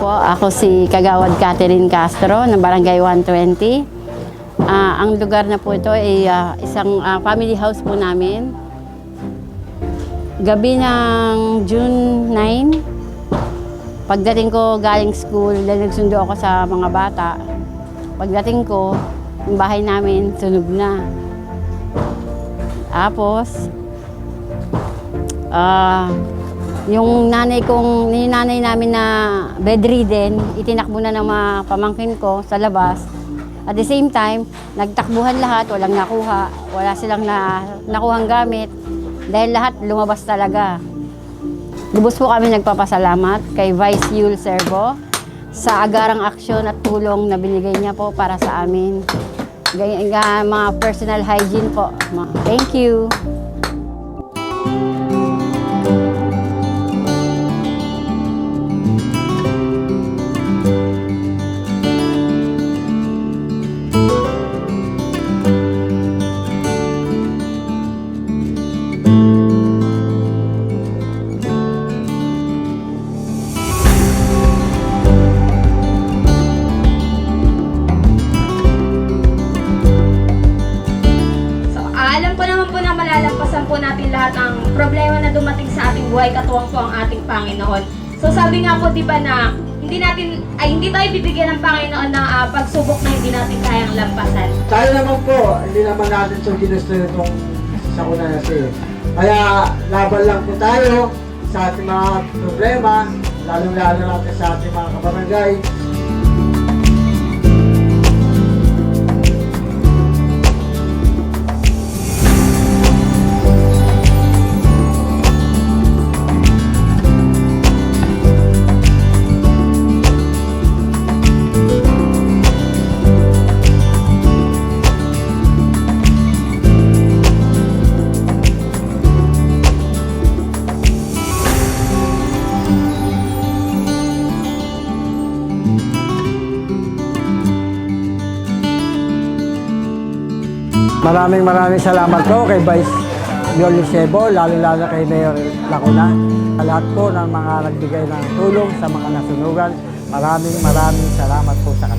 po, ako si Kagawad Catherine Castro ng Barangay 120. Ah, ang lugar na po ito ay ah, isang ah, family house po namin. Gabi ng June 9, pagdating ko galing school, dahil nagsundo ako sa mga bata, pagdating ko, yung bahay namin sunog na. Tapos, ah, yung nanay kong, yung nanay namin na bedridden, itinakbo na ng mga pamangkin ko sa labas. At the same time, nagtakbuhan lahat, walang nakuha, wala silang na, nakuhang gamit. Dahil lahat lumabas talaga. Lubos po kami nagpapasalamat kay Vice Yul Servo sa agarang aksyon at tulong na binigay niya po para sa amin. Ga- mga personal hygiene po. Thank you. Malalampasan po natin lahat ng problema na dumating sa ating buhay katuwang po ang ating Panginoon. So, sabi nga po, di ba na hindi natin, ay hindi tayo bibigyan ng Panginoon ng ah, pagsubok na hindi natin kayang lampasan. Tayo naman po, hindi naman natin ito ginusto itong sakuna na siya. Kaya laban lang po tayo sa ating mga problema, lalong-lalo natin sa ating mga kabarangay. Maraming maraming salamat po kay Vice Yoli Sebo, lalo-lalo kay Mayor Lacuna. Sa lahat po ng mga nagbigay ng tulong sa mga nasunugan, maraming maraming salamat po sa.